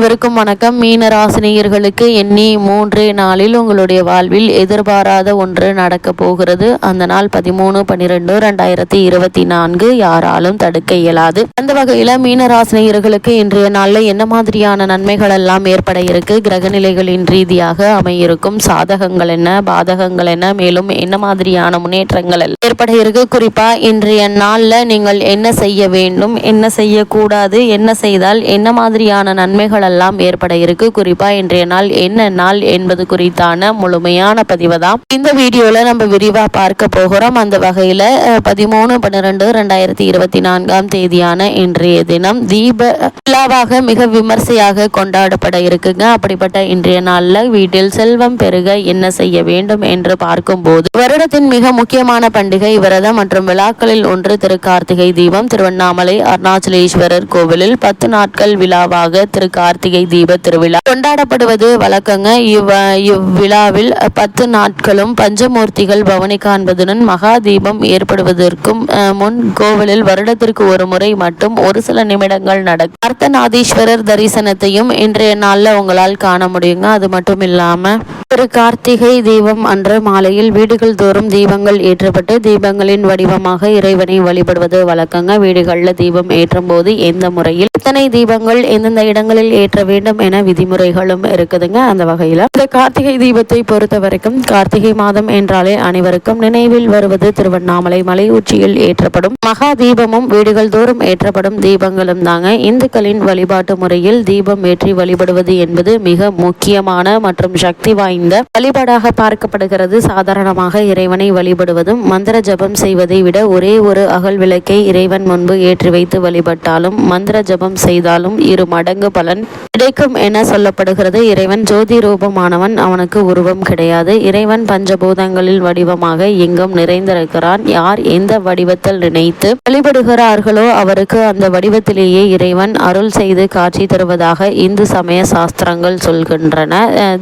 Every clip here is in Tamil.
அனைவருக்கும் வணக்கம். மீனராசினியர்களுக்கு எண்ணி மூன்றே நாளில் உங்களுடைய வாழ்வில் எதிர்பாராத ஒன்று நடக்க போகிறது. அந்த நாள் பதிமூணு பன்னிரெண்டு ரெண்டாயிரத்தி இருபத்தி நான்கு. யாராலும் தடுக்க இயலாது. அந்த வகையில மீனராசினியர்களுக்கு இன்றைய நாளில் என்ன மாதிரியான நன்மைகள் எல்லாம் ஏற்பட இருக்கு? கிரகநிலைகளின் ரீதியாக அமையிருக்கும் சாதகங்கள் என்ன? பாதகங்கள் என்ன? மேலும் என்ன மாதிரியான முன்னேற்றங்கள் ஏற்பட இருக்கு? குறிப்பா இன்றைய நாளில் நீங்கள் என்ன செய்ய வேண்டும்? என்ன செய்யக்கூடாது? என்ன செய்தால் என்ன மாதிரியான நன்மைகள் எல்லாம் ஏற்பட இருக்கு. குறிப்பா இன்றைய நாள் என்ன நாள் என்பது குறித்தான முழுமையான பதிவு தான் இந்த வீடியோல நம்ம விரிவா பார்க்க போகிறோம். அந்த வகையில பதிமூணு பன்னிரெண்டு ரெண்டாயிரத்தி இருபத்தி நான்காம் தேதியான இன்றைய தினம் தீப விழாவாக மிக விமர்சையாக கொண்டாடப்பட இருக்குங்க. அப்படிப்பட்ட இன்றைய நாள்ல வீட்டில் செல்வம் பெருக என்ன செய்ய வேண்டும் என்று பார்க்கும்போது வருடத்தின் மிக முக்கியமான பண்டிகை விரதம் மற்றும் விழாக்களில் ஒன்று திரு கார்த்திகை தீபம். திருவண்ணாமலை அருணாச்சலேஸ்வரர் கோவிலில் பத்து நாட்கள் விழாவாக திரு கார்த்திகை தீப திருவிழா. கொண்டாடப்படுவது வழக்கங்க. இவ் இவ்விழாவில் பத்து நாட்களும் பஞ்சமூர்த்திகள் பவனி காண்பதுடன் மகா தீபம் ஏற்படுவதற்கும் அஹ், முன் கோவிலில் வருடத்திற்கு ஒரு முறை மட்டும் ஒரு சில நிமிடங்கள் நடக்கும். அர்த்தநாதீஸ்வரர் தரிசனத்தையும் இன்றைய நாளில் உங்களால் காண முடியுங்க. அது மட்டும் இல்லாம திரு கார்த்திகை தீபம் அன்று மாலையில் வீடுகள் தோறும் தீபங்கள் ஏற்றப்பட்டு தீபங்களின் வடிவமாக இறைவனை வழிபடுவது வழக்கங்க. வீடுகளில் தீபம் ஏற்றும் போது எந்த முறையில் எத்தனை தீபங்கள் எந்தெந்த இடங்களில் ஏற்ற வேண்டும் என விதிமுறைகளும் இருக்குதுங்க. அந்த வகையில் இந்த கார்த்திகை தீபத்தை பொறுத்த வரைக்கும் கார்த்திகை மாதம் என்றாலே அனைவருக்கும் நினைவில் வருவது திருவண்ணாமலை மலை உச்சியில் ஏற்றப்படும் மகா தீபமும் வீடுகள் தோறும் ஏற்றப்படும் தீபங்களும் தாங்க. இந்துக்களின் வழிபாட்டு முறையில் தீபம் ஏற்றி வழிபடுவது என்பது மிக முக்கியமான மற்றும் சக்தி வாய்ந்த வழிபாடாக பார்க்கப்படுகிறது. சாதாரணமாக இறைவனை வழிபடுவதும் மந்திர ஜபம் செய்வதை விட ஒரே ஒரு அகல் விளக்கை இறைவன் முன்பு ஏற்றி வைத்து வழிபட்டாலும் மந்திர ஜபம் செய்தாலும் இரு மடங்கு பலன் கிடைக்கும் என சொல்லப்படுகிறது. இறைவன் ஜோதி ரூபமானவன் அவனுக்கு உருவம் கிடையாது. இறைவன் பஞ்சபூதங்களில் வடிவமாக எங்கும் நிறைந்திருக்கிறான். யார் எந்த வடிவத்தில் நினைத்து வழிபடுகிறார்களோ அவருக்கு அந்த வடிவத்திலேயே இறைவன் அருள் செய்து காட்சி தருவதாக இந்து சமய சாஸ்திரங்கள் சொல்கின்றன.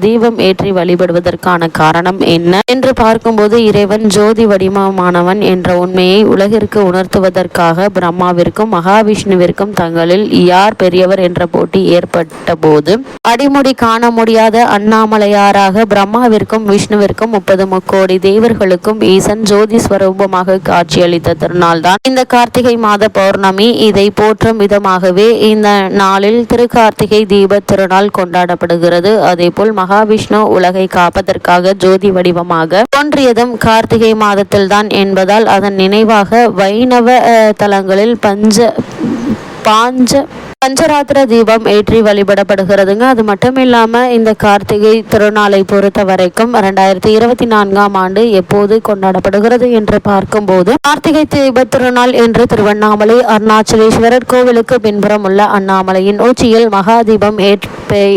தீபம் ஏற்றி வழிபடுவதற்கான காரணம் என்ன? என்று பார்க்கும்போது இறைவன் ஜோதி வடிவமானவன் என்ற உண்மையை உலகிற்கு உணர்த்துவதற்காக பிரம்மாவிற்கும் மகாவிஷ்ணுவிற்கும் தங்களில் யார் பெரியவர் என்ற போட்டி ஏற்பட்ட போது அடிமுடி காண முடியாத அண்ணாமலையாராக பிரம்மாவிற்கும் விஷ்ணுவிற்கும் முப்பது முக்கோடி தேவர்களுக்கும் ஈசன் ஜோதி ஸ்வரூபமாக காட்சியளித்த திருநாள் தான் இந்த கார்த்திகை மாத பௌர்ணமி இதை போற்றும் விதமாகவே இந்த நாளில் திரு கார்த்திகை தீப திருநாள் கொண்டாடப்படுகிறது. அதேபோல் மகாவிஷ்ணு உலக காப்பதற்காக ஜோதி வடிவமாக தோன்றியதும் கார்த்திகை மாதத்தில்தான் என்பதால் அதன் நினைவாக வைணவ தலங்களில் பஞ்ச பாஞ்ச பஞ்சராத்திர தீபம் ஏற்றி வழிபடப்படுகிறதுங்க. அது மட்டும் இல்லாம இந்த கார்த்திகை திருநாளை பொறுத்த வரைக்கும் ரெண்டாயிரத்தி இருபத்தி நான்காம் ஆண்டு எப்போது கொண்டாடப்படுகிறது என்று பார்க்கும்போது கார்த்திகை தீப திருநாள் என்று திருவண்ணாமலை அருணாச்சலேஸ்வரர் கோவிலுக்கு பின்புறம் உள்ள அண்ணாமலையின் உச்சியில் மகா தீபம்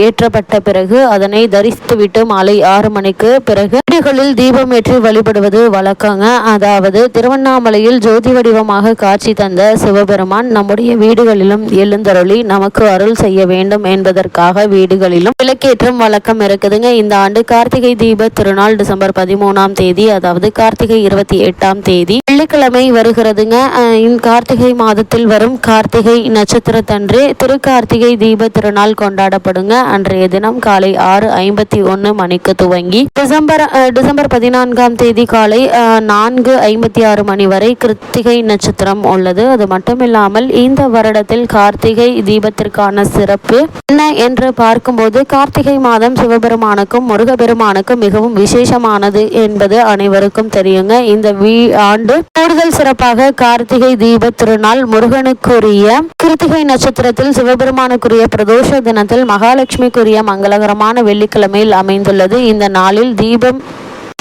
ஏற்றப்பட்ட பிறகு அதனை தரிசித்துவிட்டு மாலை ஆறு மணிக்கு பிறகு வீடுகளில் தீபம் ஏற்றி வழிபடுவது வழக்கங்க. அதாவது திருவண்ணாமலையில் ஜோதி வடிவமாக காட்சி தந்த சிவபெருமான் நம்முடைய வீடுகளிலும் எழுந்தருளி நமக்கு அருள் செய்ய வேண்டும் என்பதற்காக வீடுகளிலும் விளக்கேற்றம் வழக்கம் இருக்குதுங்க. இந்த ஆண்டு கார்த்திகை தீப திருநாள் டிசம்பர் பதிமூணாம் தேதி அதாவது கார்த்திகை இருபத்தி எட்டாம் தேதி வெள்ளிக்கிழமை வருகிறதுங்க. கார்த்திகை மாதத்தில் வரும் கார்த்திகை நட்சத்திரத்தன்று திருக்கார்த்திகை தீப திருநாள் கொண்டாடப்படுங்க. அன்றைய தினம் காலை ஆறு ஐம்பத்தி ஒன்று மணிக்கு துவங்கி டிசம்பர் டிசம்பர் பதினான்காம் தேதி காலை நான்கு ஐம்பத்தி ஆறு மணி வரை கிருத்திகை நட்சத்திரம் உள்ளது. அது மட்டுமில்லாமல் இந்த வருடத்தில் கார்த்திகை தீபத்திற்கான சிறப்பு. என்ன என்று பார்க்கும்போது கார்த்திகை மாதம் சிவபெருமானுக்கும் முருகபெருமானுக்கும் மிகவும் விசேஷமானது என்பது அனைவருக்கும் தெரியுங்க. இந்த வீ ஆண்டு கூடுதல் சிறப்பாக கார்த்திகை தீப திருநாள் முருகனுக்குரிய கிருத்திகை நட்சத்திரத்தில் சிவபெருமானுக்குரிய பிரதோஷ தினத்தில் மகாலட்சுமிக்குரிய மங்களகரமான வெள்ளிக்கிழமையில் அமைந்துள்ளது. இந்த நாளில் தீபம்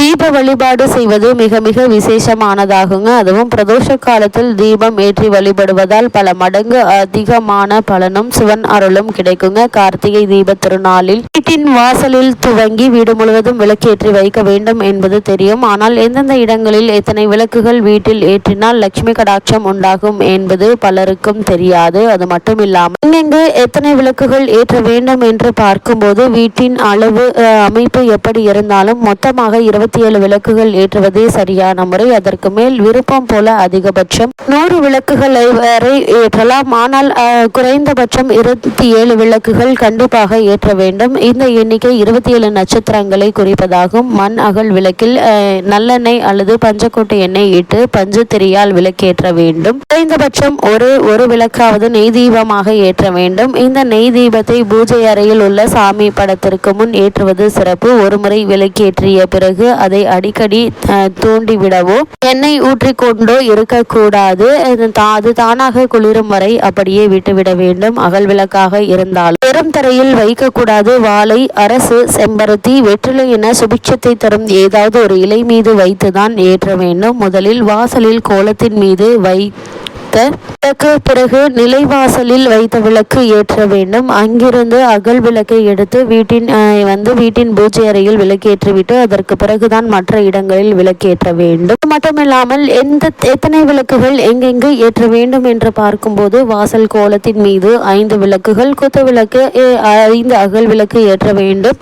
தீப வழிபாடு செய்வது மிக மிக விசேஷமானதாகுங்க. அதுவும் பிரதோஷ காலத்தில் தீபம் ஏற்றி வழிபடுவதால் பல மடங்கு அதிகமான பலனும் சிவன் அருளும் கிடைக்குங்க. கார்த்திகை தீப திருநாளில் வீட்டின் வாசலில் துவங்கி வீடு முழுவதும் விளக்கேற்றி வைக்க வேண்டும் என்பது தெரியும். ஆனால் எந்தெந்த இடங்களில் எத்தனை விளக்குகள் வீட்டில் ஏற்றினால் லட்சுமி கடாட்சம் உண்டாகும் என்பது பலருக்கும் தெரியாது. அது மட்டும் இல்லாமல் எங்கெங்கு எத்தனை விளக்குகள் ஏற்ற வேண்டும் என்று பார்க்கும்போது வீட்டின் அளவு அமைப்பு எப்படி இருந்தாலும் மொத்தமாக இருபத்தி இருபத்தி ஏழு விளக்குகள் ஏற்றுவதே சரியான முறை. அதற்கு மேல் விருப்பம் போல அதிகபட்சம் நூறு விளக்குகளை வரை ஏற்றலாம். ஆனால் குறைந்தபட்சம் இருபத்தி ஏழு விளக்குகள் கண்டிப்பாக ஏற்ற வேண்டும். இந்த எண்ணிக்கை இருபத்தி ஏழு நட்சத்திரங்களை குறிப்பதாகும். மண் அகல் விளக்கில் நல்லெண்ணெய் அல்லது பஞ்சக்கோட்டை எண்ணெய் இட்டு பஞ்சு திரியால் விளக்கேற்ற வேண்டும். குறைந்தபட்சம் ஒரு ஒரு விளக்காவது நெய் தீபமாக ஏற்ற வேண்டும். இந்த நெய் தீபத்தை பூஜை அறையில் உள்ள சாமி படத்திற்கு முன் ஏற்றுவது சிறப்பு. ஒருமுறை விளக்கேற்றிய பிறகு அதை அடிக்கடி அஹ், தூண்டிவிடவோ எண்ணெய் ஊற்றிக்கொண்டோ இருக்கக்கூடாது. அது தா- அது தானாக குளிரும் வரை அப்படியே விட்டுவிட வேண்டும். அகல் விளக்காக இருந்தாலும் பெரும் தரையில் வைக்கக்கூடாது. வாழை அரசு செம்பருத்தி வெற்றிலை என சுபிட்சத்தை தரும் ஏதாவது ஒரு இலை மீது வைத்துதான் ஏற்ற வேண்டும். முதலில் வாசலில் கோலத்தின் மீது வை வைத்த விளக்கு பிறகு நிலைவாசலில் வைத்த விளக்கு ஏற்ற வேண்டும். அங்கிருந்து அகல் விளக்கை எடுத்து வீட்டின் வந்து வீட்டின் பூஜை அறையில் விளக்கேற்றிவிட்டு அதற்கு பிறகுதான் மற்ற இடங்களில் விளக்கேற்ற வேண்டும். மட்டுமில்லாமல் எந்த எத்தனை விளக்குகள் எங்கெங்கு ஏற்ற வேண்டும் என்று பார்க்கும்போது வாசல் கோலத்தின் மீது ஐந்து விளக்குகள் குத்து விளக்கு ஐந்து அகல் விளக்கு ஏற்ற வேண்டும்.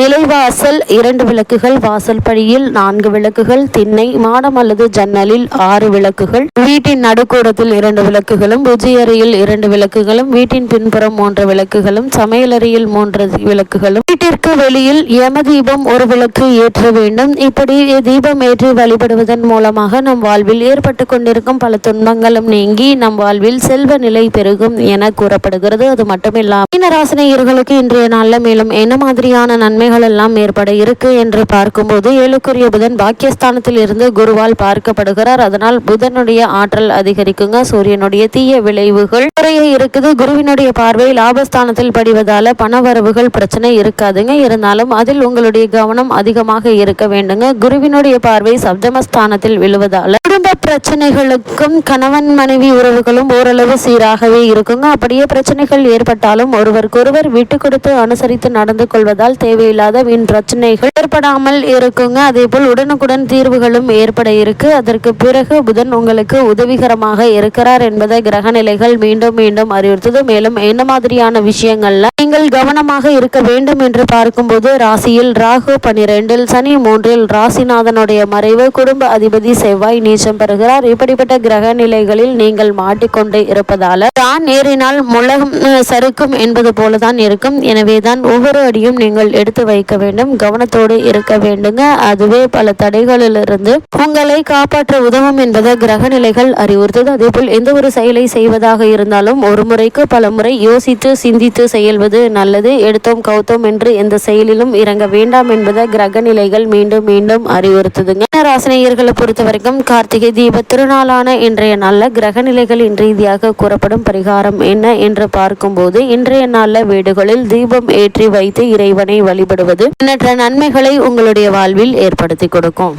நிலைவாசல் இரண்டு விளக்குகள் வாசல் படியில் நான்கு விளக்குகள் திண்ணை மாடம் அல்லது ஜன்னலில் ஆறு விளக்குகள். வீட்டின் நடுக்கூடத்தில் இரண்டு விளக்குகளும் பூஜை அறையில் இரண்டு விளக்குகளும் வீட்டின் பின்புறம் மூன்று விளக்குகளும் சமையலறையில் மூன்று விளக்குகளும் வீட்டிற்கு வெளியில் யம தீபம் ஒரு விளக்கு ஏற்ற வேண்டும். இப்படி தீபம் ஏற்றி வழிபடுவதன் மூலமாக நம் வாழ்வில் ஏற்பட்டு கொண்டிருக்கும் பல துன்பங்களும் நீங்கி நம் வாழ்வில் செல்வ நிலை பெருகும் என கூறப்படுகிறது. அது மட்டுமில்லாமல் மீனராசினியர்களுக்கு இன்றைய நாளில் மேலும் என்ன மாதிரியான நன்மைகள் எல்லாம் ஏற்பட இருக்கு என்று பார்க்கும்போது ஏழுக்குரிய புதன் பாக்கியஸ்தானத்தில் இருந்து குருவால் பார்க்கப்படுகிறார். அதனால் புதனுடைய ஆற்றல் அதிகரிக்கும். சொல்றாங்க சூரியனுடைய தீய விளைவுகள் குறைய இருக்குது. குருவினுடைய பார்வை லாபஸ்தானத்தில் படிவதால பண வரவுகள் பிரச்சனை இருக்காதுங்க. இருந்தாலும் அதில் உங்களுடைய கவனம் அதிகமாக இருக்க வேண்டுங்க. குருவினுடைய பார்வை சப்தமஸ்தானத்தில் விழுவதால குடும்ப பிரச்சனைகளுக்கும் கணவன் மனைவி உறவுகளும் ஓரளவு சீராகவே இருக்குங்க. அப்படியே பிரச்சனைகள் ஏற்பட்டாலும் ஒருவருக்கொருவர் விட்டு கொடுத்து அனுசரித்து நடந்து கொள்வதால் தேவையில்லாத வீண் பிரச்சனைகள் ஏற்படாமல் இருக்குங்க. அதே போல் உடனுக்குடன் தீர்வுகளும் ஏற்பட இருக்கு. அதற்கு பிறகு புதன் உங்களுக்கு உதவிகரமாக இருக்கிறார் என்பதை கிரக நிலைகள் மீண்டும் மீண்டும் அறிவுறுத்தது. மேலும் என்ன மாதிரியான விஷயங்கள்ல நீங்கள் கவனமாக இருக்க வேண்டும் என்று பார்க்கும்போது ராசியில் ராகு பனிரெண்டில் சனி மூன்றில் ராசிநாதனுடைய மறைவு குடும்ப அதிபதி செவ்வாய் நீச்சம் பெறுகிறார். இப்படிப்பட்ட கிரக நிலைகளில் நீங்கள் மாட்டிக்கொண்டு இருப்பதால தான் ஏறினால் முழகம் சறுக்கும் என்பது போலதான் இருக்கும். எனவேதான் ஒவ்வொரு அடியும் நீங்கள் எடுத்து வைக்க வேண்டும். கவனத்தோடு இருக்க வேண்டுங்க. அதுவே பல தடைகளிலிருந்து உங்களை காப்பாற்ற உதவும் என்பதை கிரக நிலைகள் அறிவுறுத்தது அதேபோல் எந்த ஒரு செயலை செய்வதாக இருந்தாலும் ஒரு முறைக்கு பல முறை யோசித்து சிந்தித்து செயல்வது நல்லது. எடுத்தோம் கவுத்தோம் என்று எந்த செயலிலும் இறங்க வேண்டாம் என்பதை கிரக நிலைகள் மீண்டும் மீண்டும் அறிவுறுத்துதுங்க. ராசினியர்களை பொறுத்த வரைக்கும் கார்த்திகை தீப திருநாளான இன்றைய நாளில் கிரக நிலைகளின் ரீதியாக கூறப்படும் பரிகாரம் என்ன என்று பார்க்கும்போது இன்றைய நாளில் வீடுகளில் தீபம் ஏற்றி வைத்து இறைவனை வழிபடுவது எண்ணற்ற நன்மைகளை உங்களுடைய வாழ்வில் ஏற்படுத்தி கொடுக்கும்.